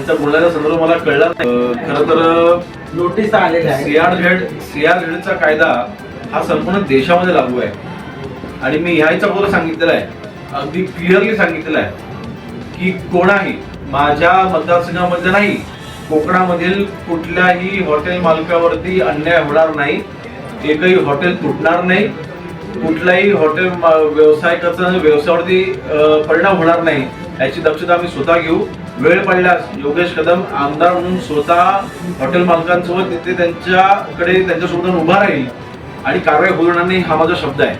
त्यांचा बोलण्याचा संदर्भ मला कळला नाही. खर तर नोटीस आलेल्या सीआरझेड सीआरझेडचा कायदा हा संपूर्ण देशामध्ये लागू आहे. आणि मी ह्याच्या अगोदर सांगितलेलं आहे अगदी क्लिअरली सांगितलेलं आहे की कोणाही माझ्या मतदारसंघामध्ये नाही कोकणामधील कुठल्याही हॉटेल मालकावरती अन्याय होणार नाही एकही हॉटेल तुटणार नाही कुठल्याही हॉटेल व्यावसायिकाचा व्यवसायावरती परिणाम होणार नाही याची दक्षता आम्ही स्वतः घेऊ. वेळ पडल्यास योगेश कदम आमदार म्हणून स्वतः हॉटेल मालकांसोबत तिथे त्यांच्याकडे त्यांच्यासोबत उभा राहील आणि कारवाई होणार नाही हा माझा शब्द आहे.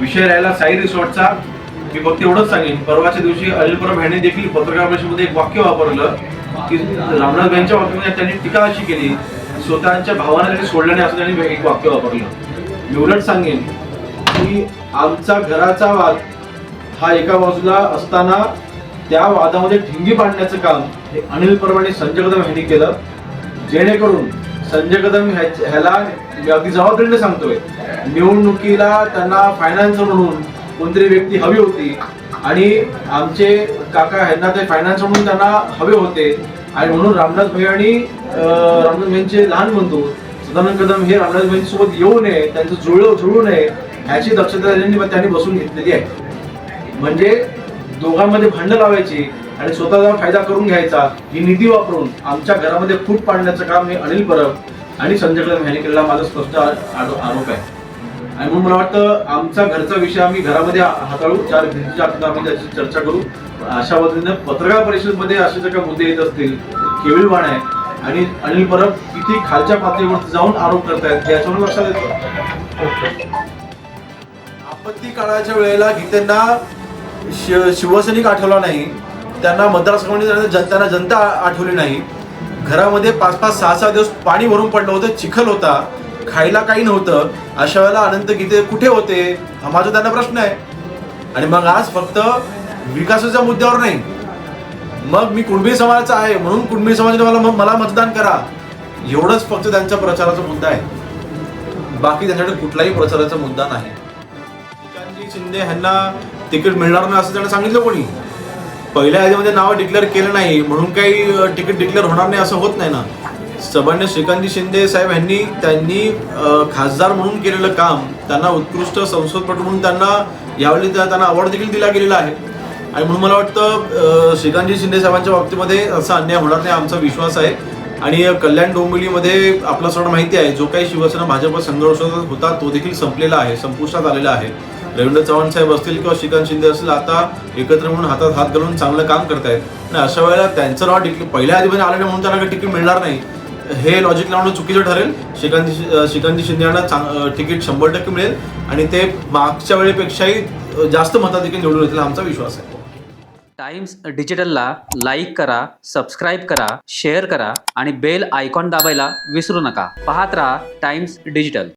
विषय राहिला साई रिसॉर्टचा. मी फक्त एवढंच सांगेन. परवाच्या दिवशी अनिल परब ह्यांनी देखील पत्रकार परिषदेमध्ये एक वाक्य वापरलं की रामनाथ भाईंच्या वाक्यामध्ये त्यांनी टीका अशी केली स्वतःच्या भावना त्यांनी सोडलं नाही असं त्यांनी एक वाक्य वापरलं. मी उलट सांगेन की आमचा घराचा वाद हा एका बाजूला असताना त्या वादामध्ये ठिंगी पाडण्याचं काम हे अनिल परब आणि संजय कदम यांनी केलं. जेणेकरून संजय कदम ह्याला अगदी जबाबदारीने सांगतोय. निवडणुकीला त्यांना फायनान्सर म्हणून कोणतरी व्यक्ती हवी होती आणि आमचे काका ह्यांना ते फायनान्स म्हणून त्यांना हवे होते. आणि म्हणून रामनाथ भाई आणि रामनाथ भाईंचे लहान बंधू सदानंद कदम हे रामनाथ भाईंसोबत येऊ नये त्यांचं जुळव जुळू नये ह्याची दक्षता त्यांनी त्यांनी बसून घेतलेली आहे. म्हणजे दोघांमध्ये भांडण लावायची आणि स्वतःचा फायदा करून घ्यायचा ही निधी वापरून आमच्या घरामध्ये फूट पाडण्याचं काम हे अनिल परब आणि संजय कदम यांनी केलेला माझा स्पष्ट आरोप आहे. आणि म्हणून मला वाटतं आमचा घरचा विषय आम्ही घरामध्ये हाताळू चार भिंतीच्या आतून आम्ही त्याची चर्चा करू. अशा पद्धतीने पत्रकार परिषदेमध्ये असे जर काही मुद्दे येत असतील केविलवाण आहे. आणि अनिल परब किती खालच्या पातळीवर जाऊन आरोप करतायत याच्यावर लक्षात येतं. आपत्ती काळाच्या वेळेला गीतेंना शिव शिवसैनिक आठवला नाही. त्यांना मतदारसंघामध्ये जाण्याचं जन- त्यांना जनता आठवली नाही. घरामध्ये पाच पाच सहा सहा दिवस पाणी भरून पडलं होतं चिखल होता. खायला काही नव्हतं. अशा वेळेला अनंत गीते कुठे होते? हा माझा त्यांना प्रश्न आहे. आणि मग आज फक्त विकासाच्या मुद्द्यावर नाही. मग मी कुणबी समाजाचा आहे म्हणून कुणबी समाजाने मला मला मतदान करा. एवढंच फक्त त्यांचा प्रचाराचा मुद्दा आहे. बाकी त्यांच्याकडे कुठलाही प्रचाराचा मुद्दा नाही. शिंदे ह्यांना तिकीट मिळणार नाही असं त्यांना सांगितलं कोणी? पहिल्या यादीमध्ये नाव डिक्लेअर केलं नाही म्हणून काही तिकीट डिक्लेअर होणार नाही असं होत नाही ना. सबान्य श्रीकांतजी शिंदे साहेब यांनी त्यांनी खासदार म्हणून केलेलं काम त्यांना उत्कृष्ट संसदपटू म्हणून त्यांना यावेळी त्यांना अवॉर्ड देखील दिला गेलेला आहे. आणि म्हणून मला वाटतं श्रीकांतजी शिंदे साहेबांच्या बाबतीमध्ये असा अन्याय होणार नाही आमचा विश्वास आहे. आणि कल्याण डोंबिवलीमध्ये आपला सगळं माहिती आहे जो काही शिवसेना भाजप संघर्ष होता तो देखील संपलेला आहे संपुष्टात आलेला आहे. रवींद्र चव्हाण साहेब असतील किंवा श्रीकांत शिंदे असतील आता एकत्र म्हणून हातात हात घालून चांगलं काम करतायत. आणि अशा वेळेला त्यांचं नाव डिक्लेअर पहिल्या आधीमध्ये आलं नाही म्हणून त्यांना काही तिकीट मिळणार नाही. हे लॉजिक लावणं चुकीचं ठरेल. श्रीकांत श्रीकांतजी शिंदे यांना चांग- तिकीट शंभर टक्के मिळेल. आणि ते मागच्या वेळेपेक्षाही जास्त मतात देखील निवडून येतील आमचा विश्वास आहे. टाइम्स डिजिटलला लाईक करा सबस्क्राईब करा शेअर करा आणि बेल आयकॉन दाबायला विसरू नका. पाहत राहा टाइम्स डिजिटल.